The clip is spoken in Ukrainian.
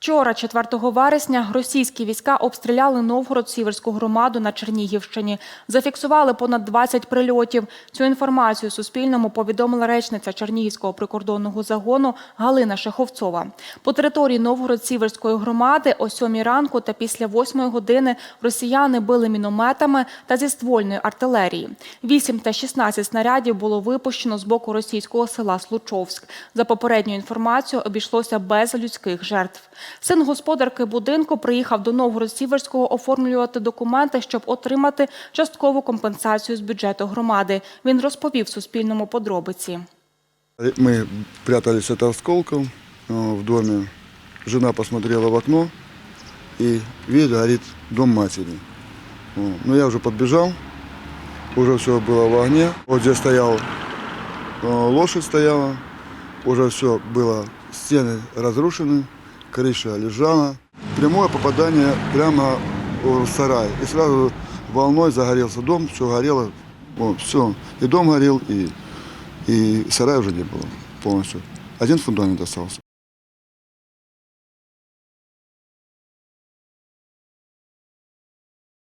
Вчора, 4 вересня, російські війська обстріляли Новгород-Сіверську громаду на Чернігівщині. Зафіксували понад 20 прильотів. Цю інформацію Суспільному повідомила речниця Чернігівського прикордонного загону Галина Шеховцова. По території Новгород-Сіверської громади о 7 ранку та після 8 години росіяни били мінометами та зі ствольної артилерії. 8 та 16 снарядів було випущено з боку російського села Случовськ. За попередньою інформацією, обійшлося без людських жертв. Син господарки будинку приїхав до Новгород-Сіверського оформлювати документи, щоб отримати часткову компенсацію з бюджету громади. Він розповів Суспільному подробиці. Мы прятались от осколков э, в доме. Жена посмотрела в окно и видит, горит дом матери. О, Ну, я уже подбежал, уже все было в огне. Вот здесь стоял, э, лошадь стояла, уже все было, стены разрушены, Крыша лежала. Прямое попадание прямо в сарай. И сразу волной загорелся дом, все горело, все. И дом горел, и, и сарая уже не было полностью. Один фундамент остался.